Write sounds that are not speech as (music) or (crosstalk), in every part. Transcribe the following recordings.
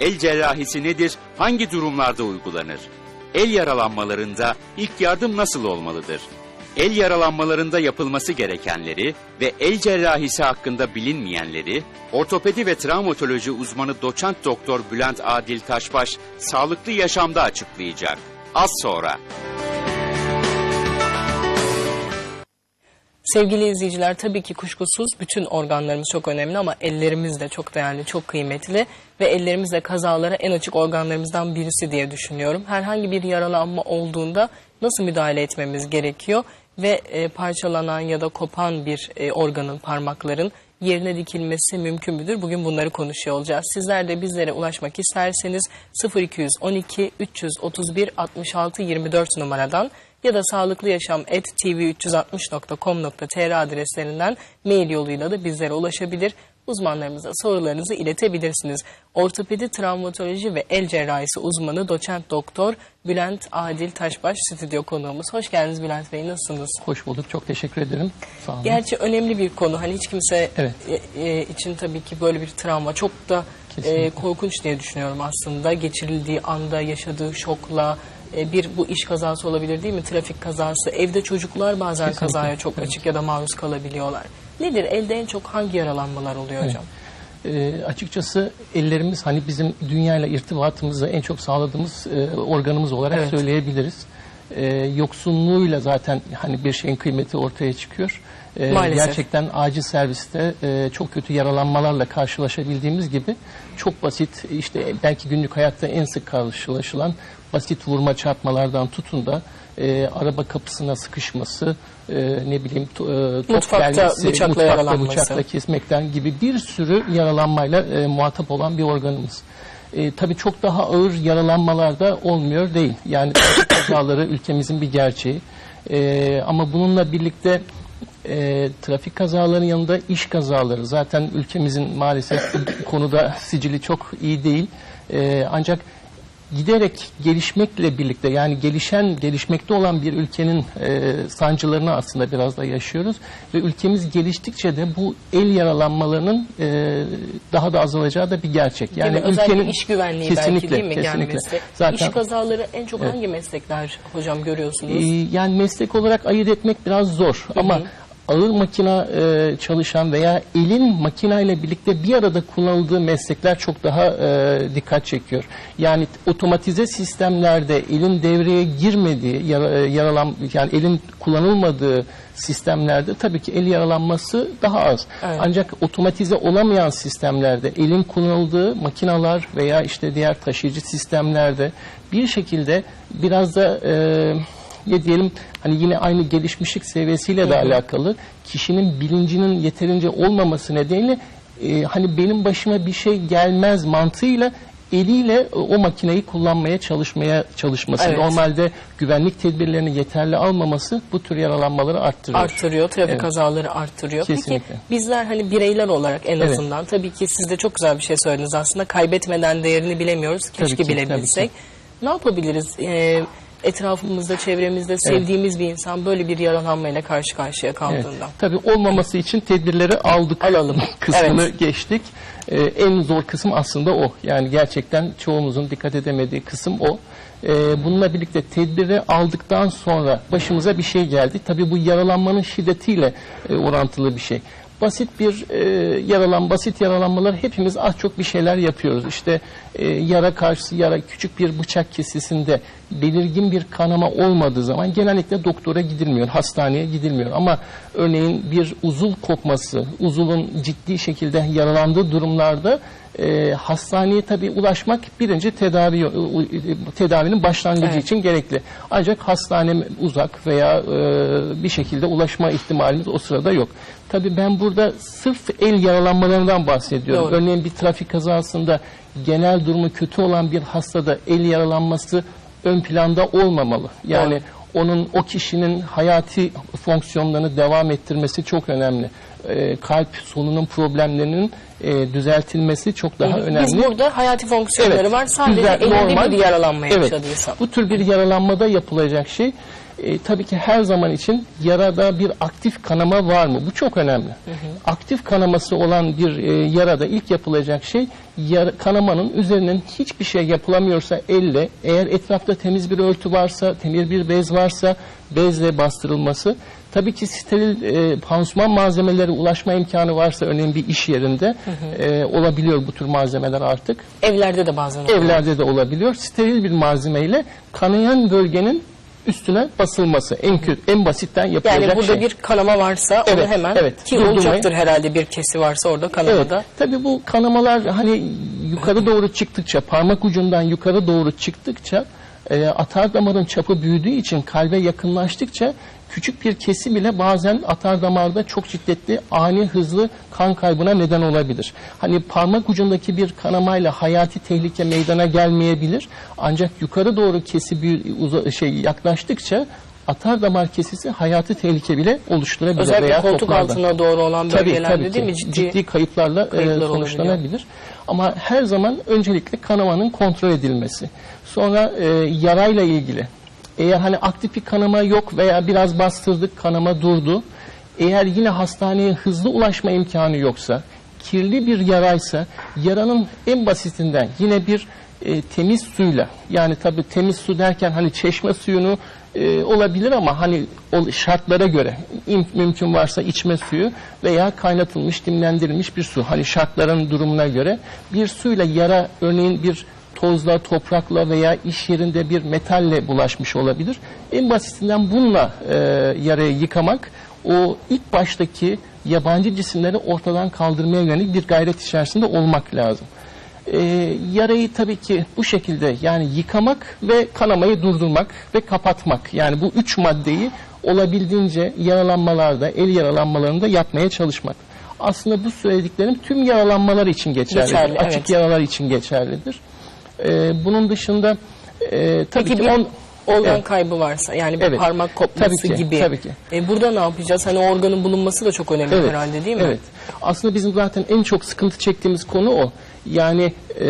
El cerrahisi nedir? Hangi durumlarda uygulanır? El yaralanmalarında ilk yardım nasıl olmalıdır? El yaralanmalarında yapılması gerekenleri ve el cerrahisi hakkında bilinmeyenleri ortopedi ve travmatoloji uzmanı doçent doktor Bülent Adil Taşbaş sağlıklı yaşamda açıklayacak. Az sonra. Sevgili izleyiciler tabii ki kuşkusuz bütün organlarımız çok önemli ama ellerimiz de çok değerli, çok kıymetli ve ellerimiz de kazalara en açık organlarımızdan birisi diye düşünüyorum. Herhangi bir yaralanma olduğunda nasıl müdahale etmemiz gerekiyor ve e, parçalanan ya da kopan bir e, organın, parmakların yerine dikilmesi mümkün müdür? Bugün bunları konuşuyor olacağız. Sizler de bizlere ulaşmak isterseniz 0212 331 66 24 numaradan ya da sağlıklıyaşam.tv360.com.tr adreslerinden mail yoluyla da bizlere ulaşabilir. Uzmanlarımıza sorularınızı iletebilirsiniz. Ortopedi, travmatoloji ve el cerrahisi uzmanı doçent doktor Bülent Adil Taşbaş stüdyo konuğumuz. Hoş geldiniz Bülent Bey. Nasılsınız? Hoş bulduk. Çok teşekkür ederim. Sağ olun. Gerçi önemli bir konu. Hani hiç kimse Evet. e, e, için tabii ki böyle bir travma çok da Kesinlikle. e, korkunç diye düşünüyorum aslında. Geçirildiği anda yaşadığı şokla e, bir bu iş kazası olabilir değil mi? Trafik kazası. Evde çocuklar bazen Kesinlikle. kazaya çok açık ya da maruz kalabiliyorlar. Nedir? Elde en çok hangi yaralanmalar oluyor hocam? Ee, açıkçası ellerimiz hani bizim dünyayla irtibatımızı en çok sağladığımız e, organımız olarak Evet. söyleyebiliriz. Ee, yoksunluğuyla zaten hani bir şeyin kıymeti ortaya çıkıyor. Ee, Maalesef. Gerçekten acil serviste e, çok kötü yaralanmalarla karşılaşabildiğimiz gibi çok basit işte belki günlük hayatta en sık karşılaşılan basit vurma çarpmalardan tutun da e, araba kapısına sıkışması, e, ne bileyim to- e, top Mutfakta delmesi, bıçakla mutfakta yaralanması. bıçakla kesmekten gibi bir sürü yaralanmayla e, muhatap olan bir organımız. E, tabii çok daha ağır yaralanmalar da olmuyor değil. Yani trafik (coughs) kazaları ülkemizin bir gerçeği. E, ama bununla birlikte e, trafik kazalarının yanında iş kazaları zaten ülkemizin maalesef konuda sicili çok iyi değil. E, ancak giderek gelişmekle birlikte yani gelişen, gelişmekte olan bir ülkenin e, sancılarını aslında biraz da yaşıyoruz. Ve ülkemiz geliştikçe de bu el yaralanmalarının e, daha da azalacağı da bir gerçek. Yani Yani özellikle ülkenin iş güvenliği belki kesinlikle, değil mi kesinlikle. gelmesi? Zaten İş kazaları en çok hangi meslekler hocam görüyorsunuz? ee, yani meslek olarak ayırt etmek biraz zor ama ağır makina e, çalışan veya elin makinayla birlikte bir arada kullanıldığı meslekler çok daha e, dikkat çekiyor. Yani otomatize sistemlerde elin devreye girmediği, yara, e, yaralan yani elin kullanılmadığı sistemlerde tabii ki el yaralanması daha az. Evet. Ancak otomatize olamayan sistemlerde elin kullanıldığı makinalar veya işte diğer taşıyıcı sistemlerde bir şekilde biraz da e, ne diyelim hani yine aynı gelişmişlik seviyesiyle de alakalı kişinin bilincinin yeterince olmaması nedeniyle e, hani benim başıma bir şey gelmez mantığıyla eliyle e, o makineyi kullanmaya çalışmaya çalışması. Evet. Normalde güvenlik tedbirlerini yeterli almaması bu tür yaralanmaları arttırıyor. Arttırıyor, trafik Evet. kazaları arttırıyor. Kesinlikle. Peki bizler hani bireyler olarak en Evet. azından tabii ki siz de çok güzel bir şey söylediniz aslında kaybetmeden değerini bilemiyoruz. Tabii Keşke ki, bilebilsek. Ne yapabiliriz? Ee, etrafımızda, çevremizde sevdiğimiz bir insan böyle bir yaralanmayla karşı karşıya Evet. kaldığında. Tabii olmaması için tedbirleri aldık. Alalım. (laughs) kısmını Evet. geçtik. Ee, en zor kısım aslında o. Yani gerçekten çoğumuzun dikkat edemediği kısım o. Ee, bununla birlikte tedbiri aldıktan sonra başımıza bir şey geldi. Tabii bu yaralanmanın şiddetiyle e, orantılı bir şey. Basit bir e, yaralan, basit yaralanmalar hepimiz az çok bir şeyler yapıyoruz. İşte e, yara karşısı yara, küçük bir bıçak kesisinde belirgin bir kanama olmadığı zaman genellikle doktora gidilmiyor, hastaneye gidilmiyor. Ama örneğin bir uzuv kopması, uzuvun ciddi şekilde yaralandığı durumlarda e, hastaneye tabii ulaşmak birinci tedavi u- u- tedavinin başlangıcı Evet. için gerekli. Ancak hastane uzak veya e, bir şekilde ulaşma ihtimalimiz o sırada yok. Tabii ben burada sırf el yaralanmalarından bahsediyorum. Doğru. Örneğin bir trafik kazasında genel durumu kötü olan bir hastada el yaralanması ön planda olmamalı. Yani onun o kişinin hayati fonksiyonlarını devam ettirmesi çok önemli. Ee, kalp solunum problemlerinin e, düzeltilmesi çok daha önemli. Biz burada hayati fonksiyonları Evet, var. Sadece güzel, elinde normal. bir yaralanma Evet. yaşadıysa. Bu tür bir yaralanmada yapılacak şey E, tabii ki her zaman için yarada bir aktif kanama var mı? Bu çok önemli. Aktif kanaması olan bir e, yarada ilk yapılacak şey yara- kanamanın üzerinden hiçbir şey yapılamıyorsa elle eğer etrafta temiz bir örtü varsa, temiz bir bez varsa bezle bastırılması. Tabii ki steril e, pansuman malzemeleri ulaşma imkanı varsa örneğin bir iş yerinde e, olabiliyor bu tür malzemeler artık. Evlerde de bazen oluyor. Evlerde de olabiliyor. Steril bir malzemeyle kanayan bölgenin üstüne basılması en kötü en basitten yapılacak Yani burada şey. bir kanama varsa Evet, onu hemen evet. ki Durdurmayı- olacaktır herhalde bir kesi varsa orada Evet. kanamada. Tabii bu kanamalar hani yukarı doğru çıktıkça, parmak ucundan yukarı doğru çıktıkça e, atar damarın çapı büyüdüğü için kalbe yakınlaştıkça küçük bir kesi bile bazen atar damarda çok şiddetli, ani, hızlı kan kaybına neden olabilir. Hani parmak ucundaki bir kanamayla hayati tehlike meydana gelmeyebilir. Ancak yukarı doğru kesi uza- şey yaklaştıkça atar damar kesisi hayati tehlike bile oluşturabilir. Özellikle veya koltuk toplarda. altına doğru olan Tabii, bölgelerde tabii değil ki. mi? Ciddi, ciddi kayıplarla e, sonuçlanabilir. Ama her zaman öncelikle kanamanın kontrol edilmesi. Sonra e, yarayla ilgili. Eğer hani aktif bir kanama yok veya biraz bastırdık kanama durdu. Eğer yine hastaneye hızlı ulaşma imkanı yoksa, kirli bir yaraysa yaranın en basitinden yine bir e, temiz suyla yani tabii temiz su derken hani çeşme suyunu e, olabilir ama hani o şartlara göre mümkün varsa içme suyu veya kaynatılmış dimlendirilmiş bir su hani şartların durumuna göre bir suyla yara örneğin bir tozla, toprakla veya iş yerinde bir metalle bulaşmış olabilir. En basitinden bununla e, yarayı yıkamak o ilk baştaki yabancı cisimleri ortadan kaldırmaya yönelik bir gayret içerisinde olmak lazım. E, yarayı tabii ki bu şekilde yani yıkamak ve kanamayı durdurmak ve kapatmak. Yani bu üç maddeyi olabildiğince yaralanmalarda, el yaralanmalarında yapmaya çalışmak. Aslında bu söylediklerim tüm yaralanmalar için geçerlidir. Geçerli, Açık evet. yaralar için geçerlidir. E, bunun dışında e, tabii Peki ki bir on, organ Evet. kaybı varsa yani bir Evet. parmak kopması Tabii ki, gibi. tabii ki. E, burada ne yapacağız? Hani organın bulunması da çok önemli herhalde değil mi? Evet. Aslında bizim zaten en çok sıkıntı çektiğimiz konu o. Yani e,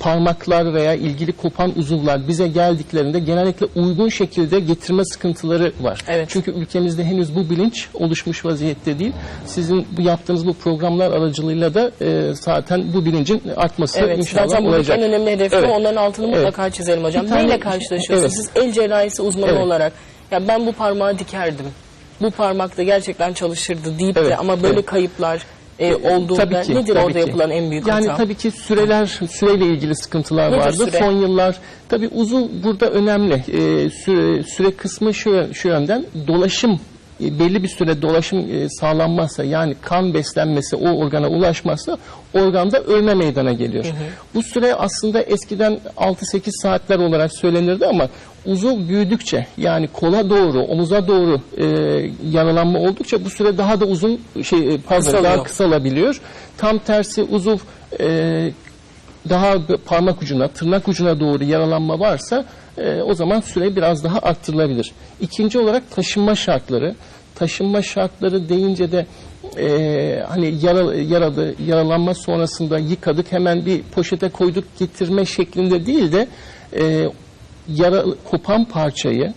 parmaklar veya ilgili kopan uzuvlar bize geldiklerinde genellikle uygun şekilde getirme sıkıntıları var. Evet. Çünkü ülkemizde henüz bu bilinç oluşmuş vaziyette değil. Sizin bu yaptığınız bu programlar aracılığıyla da e, zaten bu bilincin artması Evet, inşallah zaten olacak. en önemli hedefi Evet. onların altını Evet. mutlaka çizelim hocam. Bir tane- Neyle karşılaşıyorsunuz? Evet. Siz el cerrahisi uzmanı Evet. olarak ya ben bu parmağı dikerdim. Bu parmakta gerçekten çalışırdı deyip de Evet, ama böyle evet. kayıplar e, olduğunda Tabii ki, nedir tabii orada ki. yapılan en büyük yani hata? tabii ki süreler süreyle ilgili sıkıntılar Nedir vardı. süre? Son yıllar tabii uzuv burada önemli. Ee, süre, süre kısmı şu, şu yönden dolaşım e, belli bir süre dolaşım e, sağlanmazsa yani kan beslenmesi o organa ulaşmazsa organda ölme meydana geliyor. Bu süre aslında eskiden 6-8 saatler olarak söylenirdi ama uzuv büyüdükçe yani kola doğru, omuza doğru e, yaralanma oldukça bu süre daha da uzun şey e, pardon Kısalıyor. daha kısalabiliyor. Tam tersi uzuv e, daha parmak ucuna, tırnak ucuna doğru yaralanma varsa e, o zaman süre biraz daha arttırılabilir. İkinci olarak taşınma şartları. Taşınma şartları deyince de e, hani yara, yaralı, yaralanma sonrasında yıkadık hemen bir poşete koyduk getirme şeklinde değil de e, yara, kopan parçayı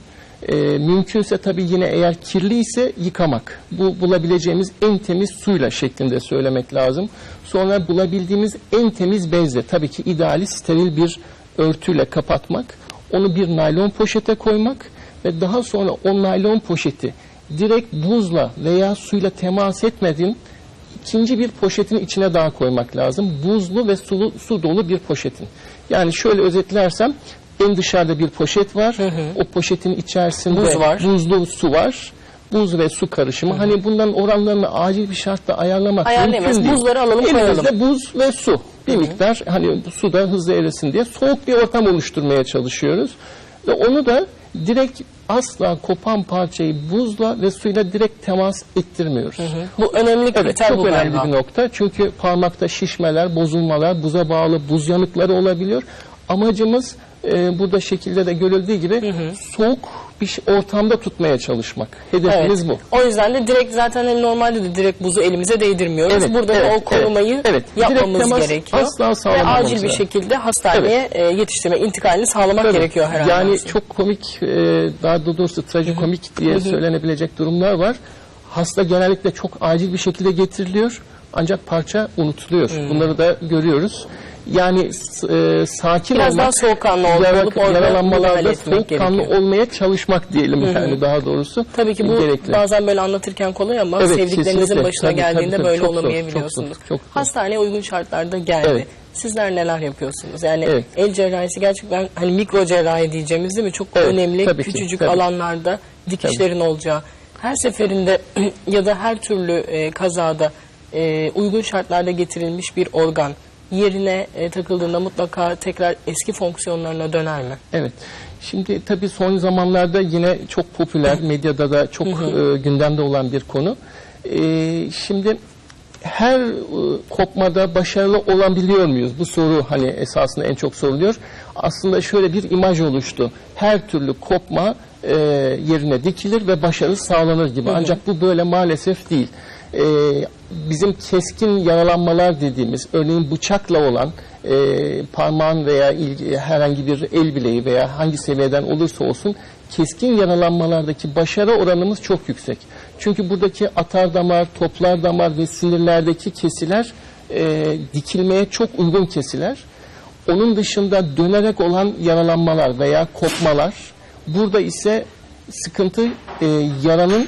e, mümkünse tabii yine eğer kirli ise yıkamak. Bu bulabileceğimiz en temiz suyla şeklinde söylemek lazım. Sonra bulabildiğimiz en temiz bezle tabii ki ideali steril bir örtüyle kapatmak. Onu bir naylon poşete koymak ve daha sonra o naylon poşeti direkt buzla veya suyla temas etmeden ikinci bir poşetin içine daha koymak lazım. Buzlu ve sulu, su dolu bir poşetin. Yani şöyle özetlersem en dışarıda bir poşet var. O poşetin içerisinde Buz var. buzlu su var. Buz ve su karışımı. Hani bunların oranlarını acil bir şartla ayarlamak Ayarlayamayız. mümkün değil. Buzları alalım, Elimizde koyalım. buz ve su. Bir miktar hani su da hızlı erisin diye soğuk bir ortam oluşturmaya çalışıyoruz. Ve onu da direkt asla kopan parçayı buzla ve suyla direkt temas ettirmiyoruz. Bu önemli kriter Evet, bu çok önemli galiba. bir nokta. Çünkü parmakta şişmeler, bozulmalar, buza bağlı buz yanıkları olabiliyor. Amacımız e, burada şekilde de görüldüğü gibi soğuk bir şey- ortamda tutmaya çalışmak. Hedefimiz bu. O yüzden de direkt zaten hani normalde de direkt buzu elimize değdirmiyoruz. Evet, Burada evet, o korumayı evet, evet. yapmamız Direkt gerekiyor. asla Ve sağlamamamız acil bir şekilde hastaneye e, yetiştirme, intikalini sağlamak Tabii. gerekiyor herhalde. Yani aslında. çok komik, e, daha doğrusu trajikomik diye söylenebilecek durumlar var. Hasta genellikle çok acil bir şekilde getiriliyor. Ancak parça unutuluyor. Bunları da görüyoruz. Yani e, sakin Biraz olmak, daha soğukkanlı ol- yara- olup orada müdahale yaralanmalarda soğukkanlı gerekiyor. olmaya çalışmak diyelim yani daha doğrusu. Tabii ki bu gerekli. bazen böyle anlatırken kolay ama Evet, sevdiklerinizin kesinlikle. başına Tabii, geldiğinde tabii, tabii. böyle Çok olamayabiliyorsunuz. çok. Hastaneye uygun şartlarda geldi. Evet. Sizler neler yapıyorsunuz? Yani Evet. el cerrahisi gerçekten hani mikro cerrahi diyeceğimiz değil mi? Çok Evet, önemli tabii ki, küçücük tabii. alanlarda dikişlerin olacağı. Her seferinde (clears throat) ya da her türlü e, kazada e, uygun şartlarda getirilmiş bir organ yerine e, takıldığında mutlaka tekrar eski fonksiyonlarına döner mi? Evet. Şimdi tabii son zamanlarda yine çok popüler, (laughs) medyada da çok e, gündemde olan bir konu. E, şimdi her e, kopmada başarılı olabiliyor muyuz? Bu soru hani esasında en çok soruluyor. Aslında şöyle bir imaj oluştu. Her türlü kopma e, yerine dikilir ve başarı sağlanır gibi. Ancak bu böyle maalesef değil. E, bizim keskin yaralanmalar dediğimiz, örneğin bıçakla olan e, parmağın veya ilgi, herhangi bir el bileği veya hangi seviyeden olursa olsun keskin yaralanmalardaki başarı oranımız çok yüksek. Çünkü buradaki atar damar, toplar damar ve sinirlerdeki kesiler e, dikilmeye çok uygun kesiler. Onun dışında dönerek olan yaralanmalar veya kopmalar. Burada ise sıkıntı e, yaranın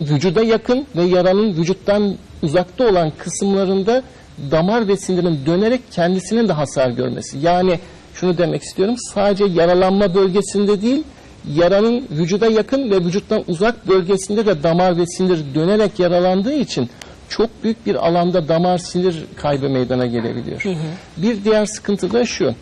vücuda yakın ve yaranın vücuttan uzakta olan kısımlarında damar ve sinirin dönerek kendisinin de hasar görmesi. Yani şunu demek istiyorum sadece yaralanma bölgesinde değil yaranın vücuda yakın ve vücuttan uzak bölgesinde de damar ve sinir dönerek yaralandığı için çok büyük bir alanda damar sinir kaybı meydana gelebiliyor. Bir diğer sıkıntı da şu.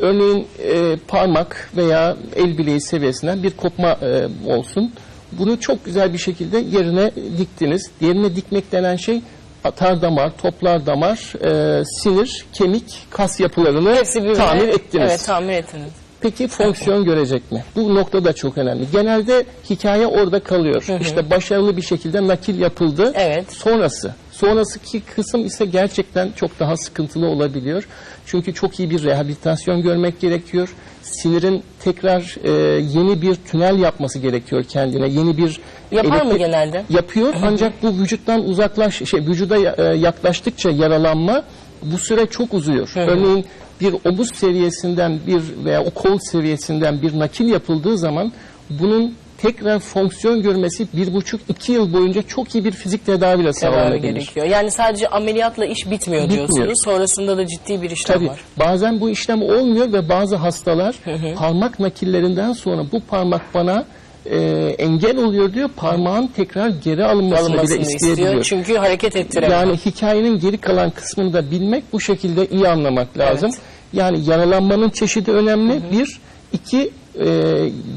Örneğin e, parmak veya el bileği seviyesinden bir kopma e, olsun. Bunu çok güzel bir şekilde yerine diktiniz. Yerine dikmek denen şey atar damar, toplar damar, e, sinir, kemik, kas yapılarını tamir ettiniz. Evet tamir ettiniz. Peki fonksiyon görecek mi? Bu nokta da çok önemli. Genelde hikaye orada kalıyor. İşte başarılı bir şekilde nakil yapıldı. Evet. Sonrası. Sonrasıki kısım ise gerçekten çok daha sıkıntılı olabiliyor. Çünkü çok iyi bir rehabilitasyon görmek gerekiyor. Sinirin tekrar e, yeni bir tünel yapması gerekiyor kendine. Yeni bir Yapar mı genelde? Yapıyor ancak bu vücuttan uzaklaş şey vücuda e, yaklaştıkça yaralanma bu süre çok uzuyor. Örneğin bir omuz seviyesinden bir veya o kol seviyesinden bir nakil yapıldığı zaman bunun tekrar fonksiyon görmesi bir buçuk iki yıl boyunca çok iyi bir fizik tedaviyle Tedavi sağlanabilir. gerekiyor. Yani sadece ameliyatla iş bitmiyor, Bitmiyor. diyorsunuz. Sonrasında da ciddi bir işlem Tabii var. bazen bu işlem olmuyor ve bazı hastalar parmak nakillerinden sonra bu parmak bana e, engel oluyor diyor. Parmağın tekrar geri alınmasını, Alınmasını bile istiyor. isteyebiliyor. Çünkü hareket ettiremiyor. Yani hikayenin geri kalan kısmını da bilmek bu şekilde iyi anlamak lazım. Evet. Yani yaralanmanın çeşidi önemli. Bir, iki e,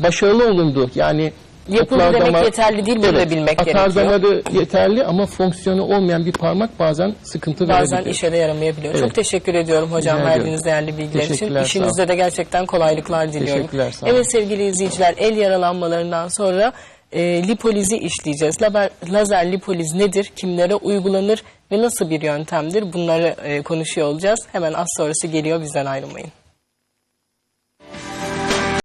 başarılı olundu. Yani toplar demek damar- yeterli değil, bunu da bilmek atar gerekiyor. damarı yeterli ama fonksiyonu olmayan bir parmak bazen sıkıntı Bazen verebiliyor. işe de yaramayabiliyor. Evet. Çok teşekkür ediyorum hocam Rica verdiğiniz ediyorum. değerli bilgiler için. İşinizde de gerçekten kolaylıklar diliyorum. Teşekkürler, sağ olun. Evet sevgili izleyiciler el yaralanmalarından sonra e, lipolizi işleyeceğiz. Lazer, lazer lipoliz nedir? Kimlere uygulanır? Ve nasıl bir yöntemdir? Bunları e, konuşuyor olacağız. Hemen az sonrası geliyor bizden ayrılmayın.